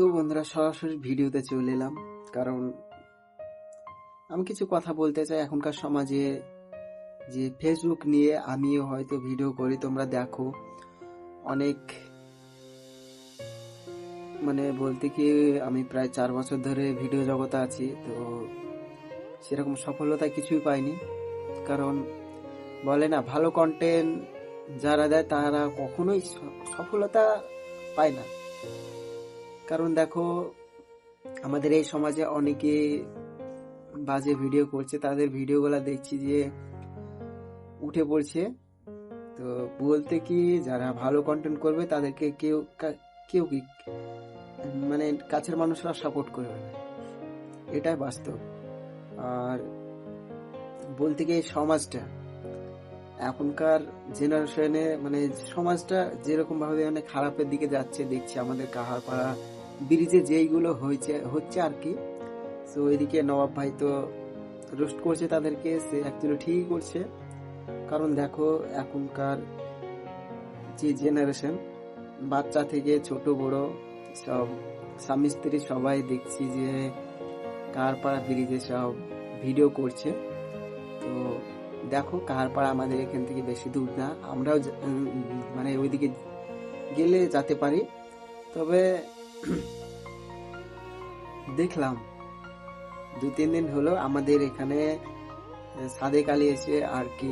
তো বন্ধুরা, সরাসরি ভিডিওতে চলে এলাম। কারণ আমি কিছু কথা বলতে চাই এখনকার সমাজে। যে ফেসবুক নিয়ে আমিও হয়তো ভিডিও করি, তোমরা দেখো। অনেক মানে বলতে কি, আমি প্রায় চার বছর ধরে ভিডিও জগতে আছি, তো সেরকম সফলতা কিছুই পাইনি। কারণ বলে না, ভালো কন্টেন্ট যারা দেয়, তারা কখনোই সফলতা পায় না। কারণ দেখো, আমাদের এই সমাজে অনেকে বাজে ভিডিও করছে, তাদের ভিডিওগুলো দেখছি যে উঠে পড়ছে। তো বলতে কি, যারা ভালো কন্টেন্ট করবে, তাদেরকে কেউ কেউ কি মানে কাছের মানুষরা সাপোর্ট করবে না। এটাই বাস্তব। আর বলতে গিয়ে সমাজটা, এখনকার জেনারেশনে মানে সমাজটা যেরকম ভাবে মানে খারাপের দিকে যাচ্ছে, দেখছি আমাদের কাহারপাড়া ব্রিজে যেইগুলো হয়েছে, হচ্ছে আর কি। তো ওইদিকে নবাব ভাই তো রোস্ট করছে তাদেরকে, সে অ্যাকচুয়ালি ঠিকই করছে। কারণ দেখো, এখনকার যে জেনারেশন বাচ্চা থেকে ছোট, বড়, সব স্বামী স্ত্রী সবাই দেখছি যে কাহারপাড়া ব্রিজে সব ভিডিও করছে। তো দেখো কাহারপাড়া আমাদের এখান থেকে বেশি দূর না। আমরাও মানে ওইদিকে গেলে যেতে পারি। তবে দেখলাম। দু, তিন দিন হলো আমাদের এখানে সাদেক আলী এসে আর কি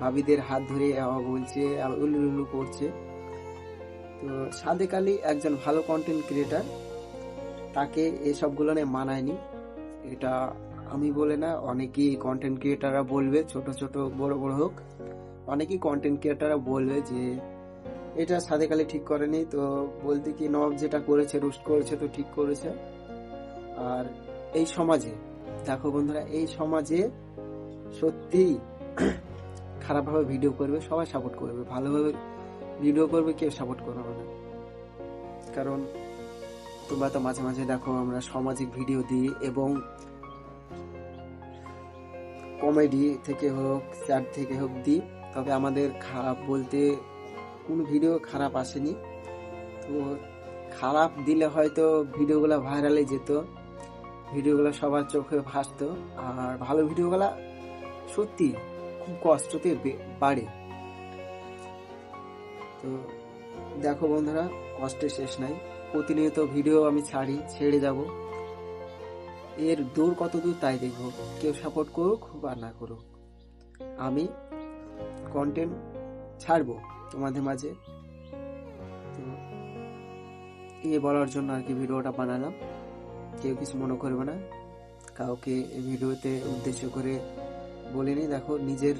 ভাবিদের হাত ধরে বলছে আবার উলু উলু করছে। তো সাদেক আলী একজন ভালো কন্টেন্ট ক্রিয়েটার তাকে এসবগুলো নিয়ে মানায়নি। এটা আমি বলে না, অনেকেই কন্টেন্ট ক্রিয়েটাররা বলবে, ছোট ছোট, বড় বড় হোক। অনেকেই কন্টেন্ট ক্রিয়েটাররা বলবে যে এটা সাদেক আলী ঠিক করেনি, তো বলতে কি নবাব যেটা করেছে রুস্ট করেছে, তো ঠিক করেছে। আর এই সমাজে, দেখো বন্ধুরা, এই সমাজে সত্যি খারাপভাবে ভিডিও করবে, সবাই সাপোর্ট করবে। ভালোভাবে ভিডিও করবে, কেউ সাপোর্ট করবে না। কারণ তোমরা তো মাঝে মাঝে দেখো, আমরা সামাজিক ভিডিও দিই এবং কমেডি থেকে হোক স্যাড থেকে হোক দিই। তবে আমাদের খারাপ বলতে কোনো ভিডিও খারাপ আসেনি। তো খারাপ দিলে হয়তো ভিডিওগুলো ভাইরালে যেত, ভিডিওগুলো সবার চোখে ভাসতো। আর ভালো ভিডিওগুলো সত্যি খুব কষ্টতে বাড়ে। তো দেখো বন্ধুরা, কষ্টের শেষ নাই। প্রতিনিয়ত ভিডিও আমি ছাড়ি, ছেড়ে যাব। এর দূর কত দূর তাই দেখব। কেউ সাপোর্ট করুক বা না করুক। আমি কন্টেন্ট ছাড়বো। তোমাদের মাঝে। তো এই বলার জন্য আর কি ভিডিওটা বানালাম। কেউ কিছু মনে করবে না। কাউকে ভিডিওতে উদ্দেশ্য করে বলিনি। দেখো, নিজের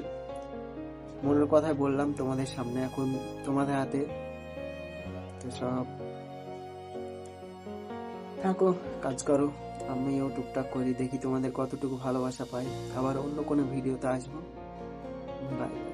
মনের কথাই বললাম তোমাদের সামনে এখন তোমাদের হাতে। তো সব থাকো, কাজ করো। আমিও টুকটাক করি, দেখি তোমাদের কতটুকু ভালোবাসা পাই। আবার অন্য কোনো ভিডিওতে আসব। বাই